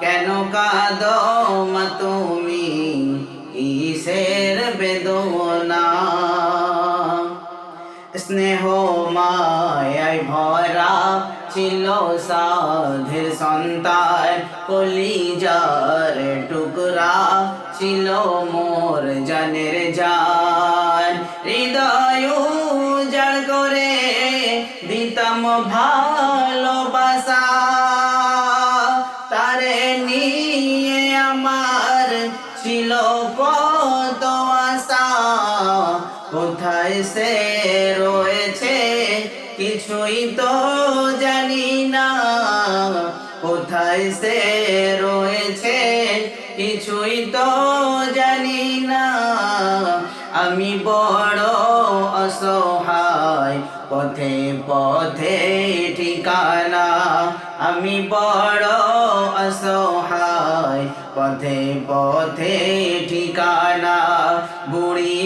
কেন কাঁদো মা তুমি? কিসের বেদনা? স্নেহ মায়ায় ভরা ছিল সাধের সন্তান। কলিজার টুকরা ছিল মোর জানের জান। হৃদয় উজাড় করে দিতাম ভালোবাসা। কোথায় সে রয়েছে? কিছুই তো জানি না। কোথায় সে রয়েছে? কিছুই তো জানি না। আমি বড় অসহায়, পথে পথে ঠিকানা। আমি বড় অসহায়, পথে পথে ঠিকানা। বুড়ি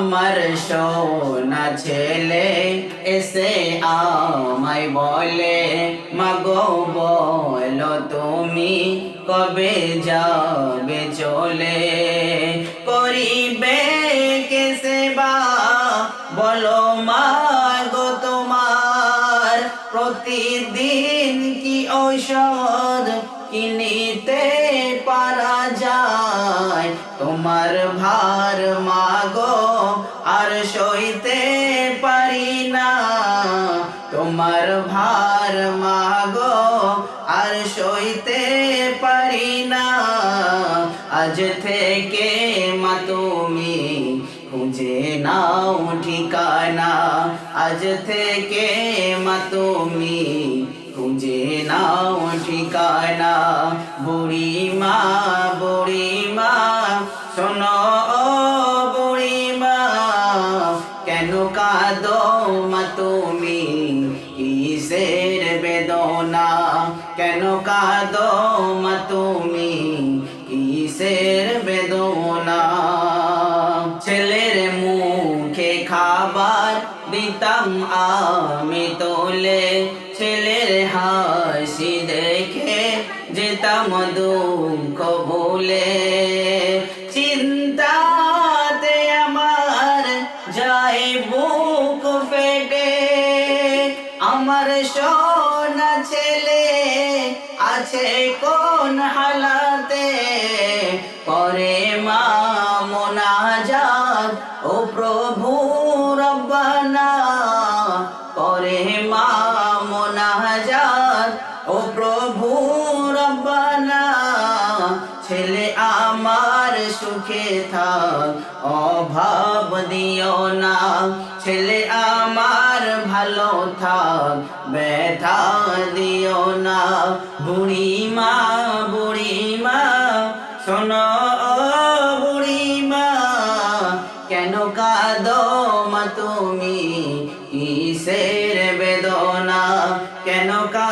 আমার সোনা ছেলে, এসে আমায় বলে, মাগো, বলো তুমি কবে যাবে চলে? করিবে কে সেবা? বলো মাগো তোমার, প্রতিদিন কি ঔষধ পারা যায় তোমার ভার মাগো, আর সইতে পারি না। তোমার ভার মাগো, আর সইতে পারি না। আজ থেকে মা তুমি খুঁজে নাও ঠিকানা। আজ থেকে মা তুমি খুঁজে নাও ঠিকানা। বুড়ি মা, বুড়ি কেন কাঁদো মা তুমি কিসের বেদনা কেন কাঁদো মা তুমি কিসের বেদনা ছেলের মুখে খাবার দিতাম আমি তোলে ছেলের হাসি দেখে যেতাম দুঃখ ভুলে ছেলে আছে কোন হালাতে? করে মা মোনাজাত, ও প্রভু রব্বানা। করে মা মোনাজাত, ও প্রভু রব্বানা। ছেলে আমার সুখে থাক, অভাব দিও না। ছেলে আমার ভালো থাক, ব্যথা দিও না। বুড়ি মা বুড়ি মা শোনো বুড়ি মা কেন কাঁদো মা তুমি? কিসের বেদনা? কেন কা